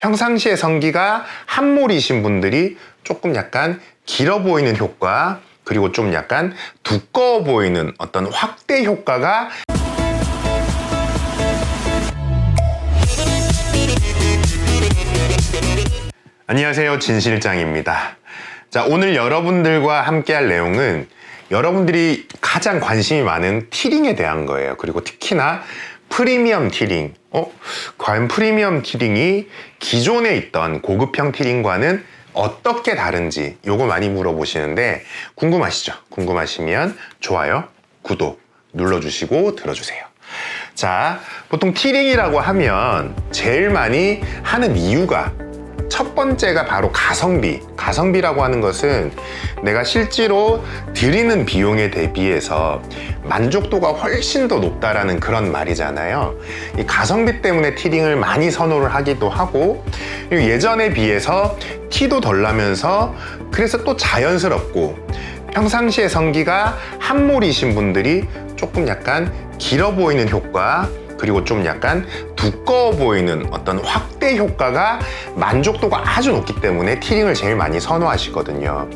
평상시에 성기가 한 몰이신 분들이 조금 약간 길어 보이는 효과, 그리고 좀 약간 두꺼워 보이는 어떤 확대 효과가 안녕하세요. 진실장입니다. 자, 오늘 여러분들과 함께 할 내용은 여러분들이 가장 관심이 많은 티링에 대한 거예요. 그리고 특히나 프리미엄 티링. 어? 과연 프리미엄 티링이 기존에 있던 고급형 티링과는 어떻게 다른지 요거 많이 물어보시는데 궁금하시죠? 궁금하시면 좋아요, 구독 눌러주시고 들어주세요. 자, 보통 티링이라고 하면 제일 많이 하는 이유가 첫 번째가 바로 가성비. 가성비라고 하는 것은 내가 실제로 들이는 비용에 대비해서 만족도가 훨씬 더 높다라는 그런 말이잖아요. 이 가성비 때문에 티링을 많이 선호를 하기도 하고 예전에 비해서 티도 덜 나면서 그래서 또 자연스럽고 평상시에 성기가 한몰이신 분들이 조금 약간 길어 보이는 효과 그리고 좀 약간 두꺼워 보이는 어떤 확대 효과가 만족도가 아주 높기 때문에 티링을 제일 많이 선호하시거든요.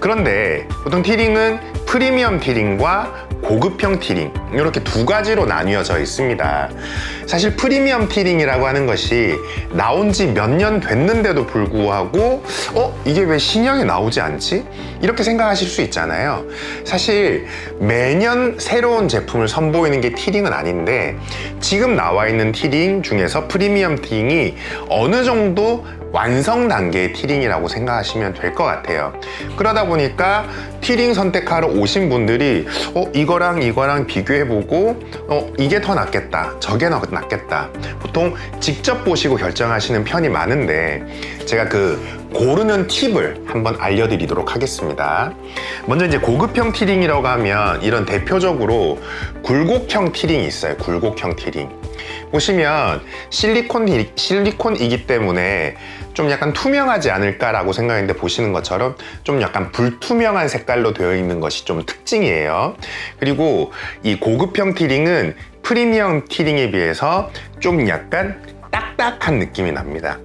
그런데 보통 티링은 프리미엄 티링과 고급형 티링 이렇게 두 가지로 나뉘어져 있습니다. 사실 프리미엄 티링이라고 하는 것이 나온 지 몇 년 됐는데도 불구하고 어 이게 왜 신형이 나오지 않지? 이렇게 생각하실 수 있잖아요. 사실 매년 새로운 제품을 선보이는 게 티링은 아닌데 지금 나와 있는 티링 중에서 프리미엄 티링이 어느 정도 완성 단계의 티링이라고 생각하시면 될 것 같아요. 그러다 보니까 티링 선택하러 오신 분들이 어 이거랑 이거랑 비교해보고 어 이게 더 낫겠다, 저게 더 낫겠다. 보통 직접 보시고 결정하시는 편이 많은데 제가 그 고르는 팁을 한번 알려드리도록 하겠습니다. 먼저 이제 고급형 티링이라고 하면 이런 대표적으로 굴곡형 티링이 있어요. 굴곡형 티링. 보시면 실리콘, 실리콘이기 때문에 좀 약간 투명하지 않을까라고 생각했는데 보시는 것처럼 좀 약간 불투명한 색깔로 되어 있는 것이 좀 특징이에요. 그리고 이 고급형 티링은 프리미엄 티링에 비해서 좀 약간 딱딱한 느낌이 납니다.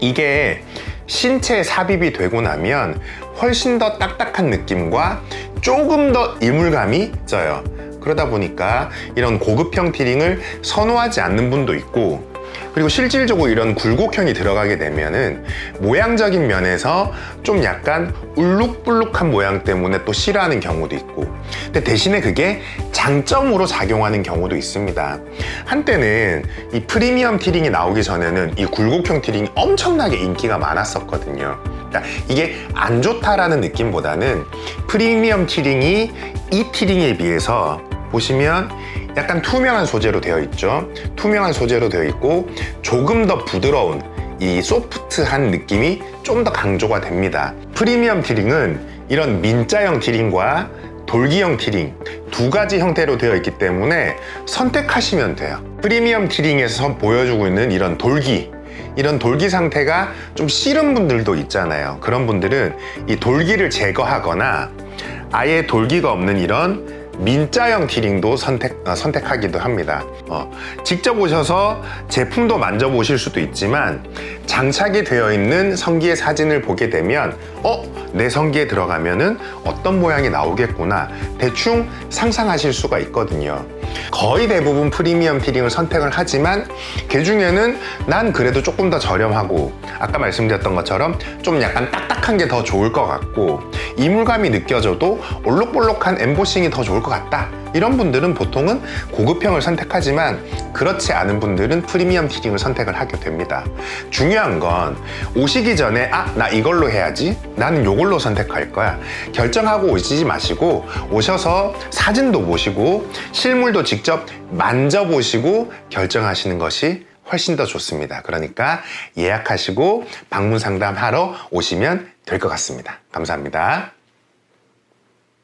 이게 신체에 삽입이 되고 나면 훨씬 더 딱딱한 느낌과 조금 더 이물감이 져요. 그러다 보니까 이런 고급형 티링을 선호하지 않는 분도 있고 그리고 실질적으로 이런 굴곡형이 들어가게 되면은 모양적인 면에서 좀 약간 울룩불룩한 모양 때문에 또 싫어하는 경우도 있고 근데 대신에 그게 장점으로 작용하는 경우도 있습니다. 한때는 이 프리미엄 티링이 나오기 전에는 이 굴곡형 티링이 엄청나게 인기가 많았었거든요. 그러니까 이게 안 좋다라는 느낌보다는 프리미엄 티링이 이 티링에 비해서 보시면 약간 투명한 소재로 되어 있죠. 투명한 소재로 되어 있고 조금 더 부드러운 이 소프트한 느낌이 좀 더 강조가 됩니다. 프리미엄 티링은 이런 민자형 티링과 돌기형 티링 두 가지 형태로 되어 있기 때문에 선택하시면 돼요. 프리미엄 티링에서 보여주고 있는 이런 돌기 이런 돌기 상태가 좀 싫은 분들도 있잖아요. 그런 분들은 이 돌기를 제거하거나 아예 돌기가 없는 이런 민자형 티링도 선택, 어, 선택하기도 합니다. 어, 직접 오셔서 제품도 만져보실 수도 있지만 장착이 되어 있는 성기의 사진을 보게 되면 어? 내 성기에 들어가면은 어떤 모양이 나오겠구나 대충 상상하실 수가 있거든요. 거의 대부분 프리미엄 티링을 선택을 하지만 그 중에는 난 그래도 조금 더 저렴하고 아까 말씀드렸던 것처럼 좀 약간 딱딱한 게 더 좋을 것 같고 이물감이 느껴져도 올록볼록한 엠보싱이 더 좋을 것 같다 이런 분들은 보통은 고급형을 선택하지만 그렇지 않은 분들은 프리미엄 티링을 선택을 하게 됩니다 중요한 건 오시기 전에 아 나 이걸로 해야지 나는 이걸로 선택할 거야 결정하고 오시지 마시고 오셔서 사진도 보시고 실물도 직접 만져보시고 결정하시는 것이 훨씬 더 좋습니다. 그러니까 예약하시고 방문 상담하러 오시면 될 것 같습니다. 감사합니다.